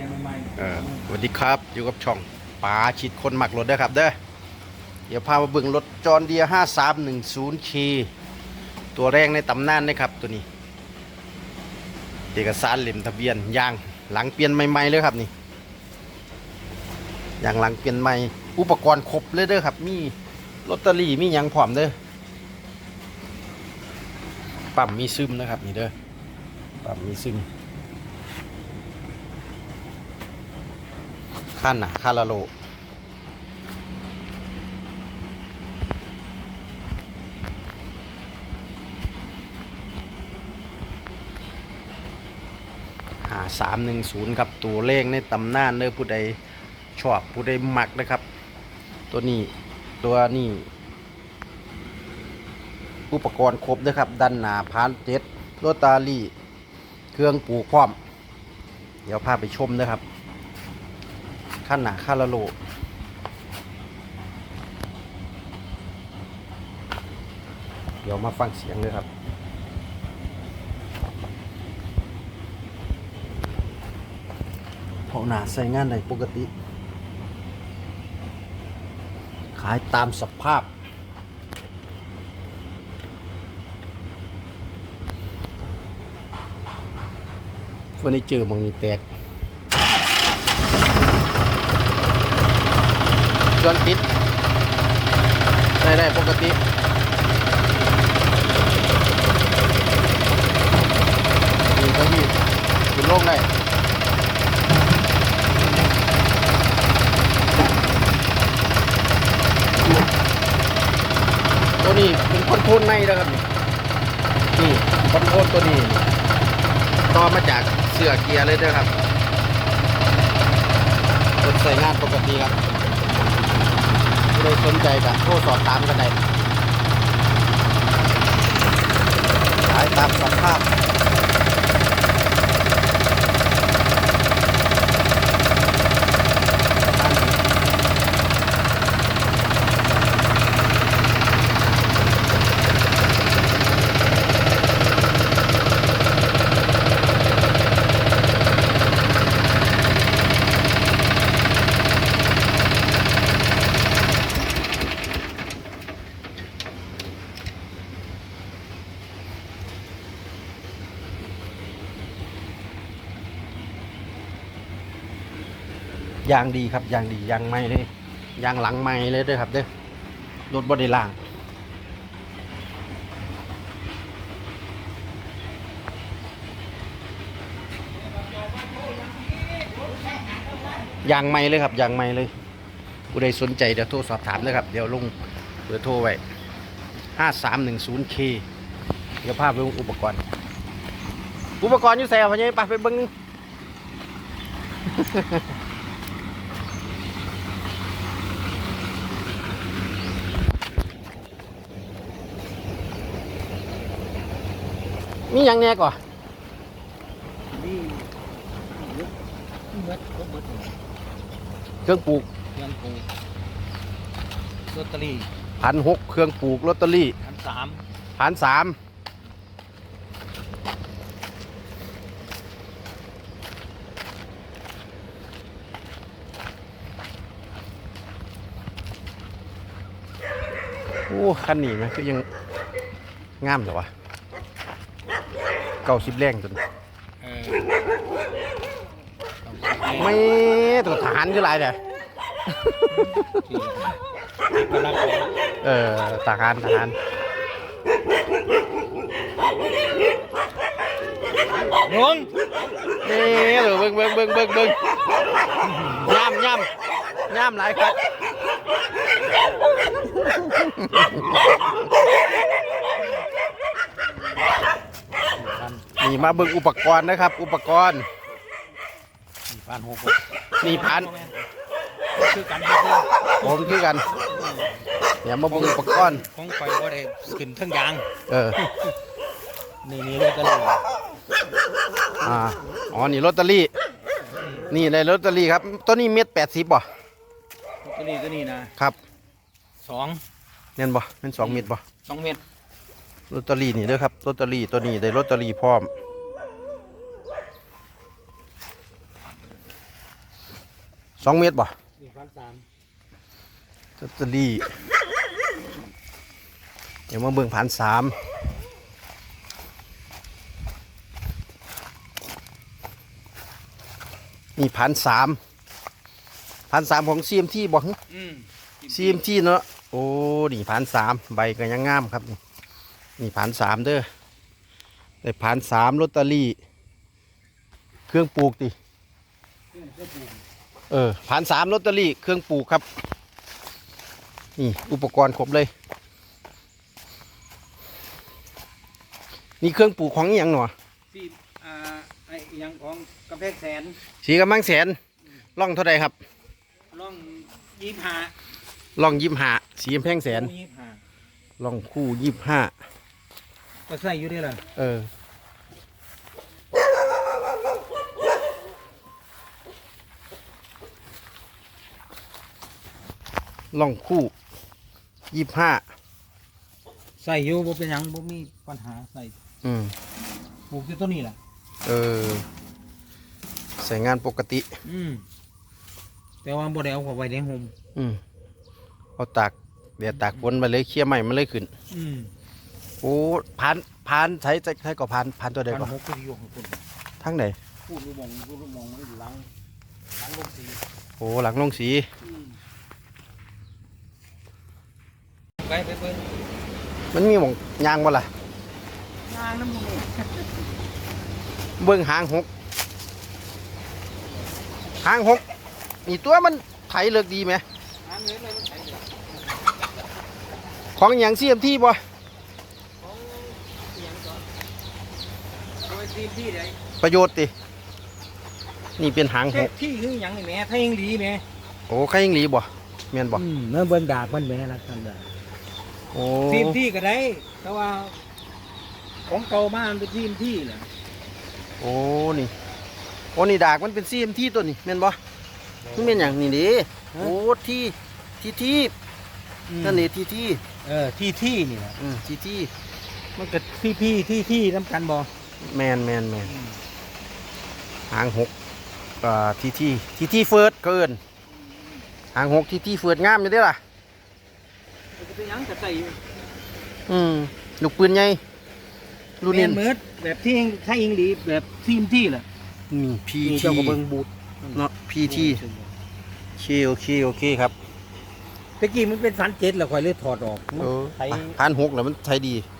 ยร์ใหม่เออสวัสดีครับอยู่กับช่องป๋าชิดคนหมักรถเด้อครับเด้อเดี๋ยวพามาเบิ่งรถจอร์เดีย5310 k ตัวแรงในตำนานนะครับตัวนี้ เอกสารเหล่มทะเบียนยางหลังเปลี่ยนใหม่ๆเลยครับนี่ยางหลังเปลี่ยนใหม่ อุปกรณ์ครบเลยเด้อครับ มีลอตเตอรี่มียังพร้อมเด้อปั๊มมีซึมนะครับนี่เด้อปั๊มมีซึม ข้านหนาคาราโลหาสามหนึ่งศูนย์ครับ ตัวเลขในตำนานเนื้อผู้ใดชอบผู้ใดมักนะครับ ตัวนี้ตัวนี้อุปกรณ์ครบนะครับ ดันหนาพานเจ็ดโรตารี่ เครื่องปลูกพร้อม เดี๋ยวพาไปชมนะครับ ขั้นหนาคาราโลเดี๋ยวมาฟังเสียงเลยครับเพราะหนาใส่งานได้ปกติ ขายตามสภาพเฟอร์นิเจอร์มองนี้แตก เครื่องติดได้ได้ปกติมีก้าอี้ขึ้นลงได้ตัวนี้เป็นคอนโทรลในนะครับนี่นี่คอนโทรลตัวนี้ต่อมาจากเสือเกียร์เลยนะครับรถใส่งานปกติครับ โดยสนใจก็โทรสอบตามกันได้ขายตามสภาพ ยางดีครับยางดียางใหม่เลยยางหลังใหม่เลยด้วยครับเด้อรถบไดล่างยางใหม่เลยครับยางใหม่เลยผู้ใดสนใจเดี๋ยวโทรสอบถามเลยครับ เดี๋ยวลงเบอร์โทรไว้ห้าสามหนึ่งศูนย์เคเดี๋ยวภาพไปลงอุปกรณ์ อุปกรณ์อยู่แซ่พะเนี่ยไปไปเบิ้ง มีอย่างแน่ก่อนนี่เบิดครบเบิดเครื่องปลูกเครื่องปลูกลอตเตอรี่พันหกเครื่องปลูกลอตเตอรี่พันสามพันสามโอ้คันนี้ไหมคือยังงามเหรอวะเก้าสิบแรงจนเออไม่ตัวทหารคืออะไรเนี่ยกำลังไปเออทหารทหารงงนี่เดี๋ยวเบิ่งเบิ่งเบิ่งเบิ่งเบิ่งย่ำย่ำย่ำหลายครับ นี่มาเบิ่งอุปกรณ์นะครับ อุปกรณ์พันหกนี่พันคือกันคือผมคือกันเนี่ยมาเบิ่งอุปกรณ์ของไฟก็ได้ขึ้นทั้งยาง เออ นี่นี่ลอตเตอรี่อ่าอ๋อ นี่ลอตเตอรี่ นี่เลยลอตเตอรี่ครับ ตัวนี้เม็ดแปดสิบบ่ลอตเตอรี่ก็นี่นะครับสองเน่นบ่เป็นสองเม็ดบ่สองเม็ด ลอตเตอรี่นี่เด้อครับลอตเตอรี่ตัวนี้ได้ลอตเตอรี่พร้อมสองเมตรบ่นี่พันสามลอตเตอรี่เดี๋ยวมาเบิ่งพันสามนี่พันสามพันสามของ CMT บ่ฮึอืม CMT เนาะโอ้นี่พันสามใบก็ยังงามครับนี่ นี่พันสามเด้อได้พันสามลอตเตอรี่ เครื่องปลูกติเออพันสามลอตเตอรี่เครื่องปลูกครับนี่อุปกรณ์ครบเลย นี่เครื่องปลูกของอหย่างหนอที่อ่าไอ้อยังของกำแพงแสน สีกำลังแสนล่องเท่าไรครับล่องยี่ห้าล่องยิบห้าสีกำแพงแสนยี่ห้าล่องคู่ยิบห้า ก็ใส่อยู่ได้ล่ะเออ ล่องคู่ยิบห้าใส่อยู่บ่เป็นหยังบ่มีปัญหาใส่อืม ปลูกอยู่ตัวนี้แหละเออ ใส่งานปกติ อืมแต่ว่าบ่ได้เอาเข้าไว้ในห่มอืม เอาตากเดี๋ยวตากฝนมาเลยเคลี่ยร์ใหม่มาเลยขึ้น อืม โอ้พานพานใช้ใช้ใช้กับพานพานตัวใดพันก่อนหกก็อยู่ของคุณทั้งไหนพูดรู้มองพูดรู้มองไม่อยู่หลังหลังลงสีโอ้หลังลงสีไปไปไปมันมีหมองยางบ่ล่ะงานน้ำมันนี่เบิ่งหางหกหางหกนี่ตัวมันไถเลิกดีไหมงานเงินอะไรมันใส่เดี๋ยวของอย่างเสียมที่บ่ ของอิหยังก่อน เอาไว้ทีมที่ไหนประโยชน์ติ นี่เป็นหางหเฮ็กดที่คือหยังนี่แหม่ถ้ายังดีแหม่โอ้ใครยิงหลีบ่เมียนบ่อืมเมื่อเบิ่งดากมันแหม่ละกันดาโอ้ทีมที่ก็ได้แต่ว่า ของเก่ามามันเป็นทีมที่แหละโอ้นี่โอ้นี่ดากมันเป็นเสียมที่ตัวนี้เมียนบ่มันเป็นอย่างนี่ดิโอ้ที่ที่ที่นั่นนี่ที่ที่เออที่ที่นี่แหละอืมที่ที่มันก็พี่พี่ที่ที่น้ำกันบ่ แมนแมนแมนหางหกอ่าที่ที่ที่ที่เฟิร์สเกินหางหกที่ที่เฟิร์สงามอยู่เด้อล่ะมันก็เป็นหยังก็ใส่อยู่อืมลูกปืนใหญ่รุ่นนี้แม่นเมิดแบบที่ถ้ายิงดีแบบทีมที่แหละนี่พีนี่ทีเจ้าก็เบิ่งบูทเนาะพีทีโอเคโอเคโอเคครับตะกี้มันเป็นสันเจ็ดแล้วค่อยเลยถอดออกเออใช้พันหกแล้วมันใช้ดีอ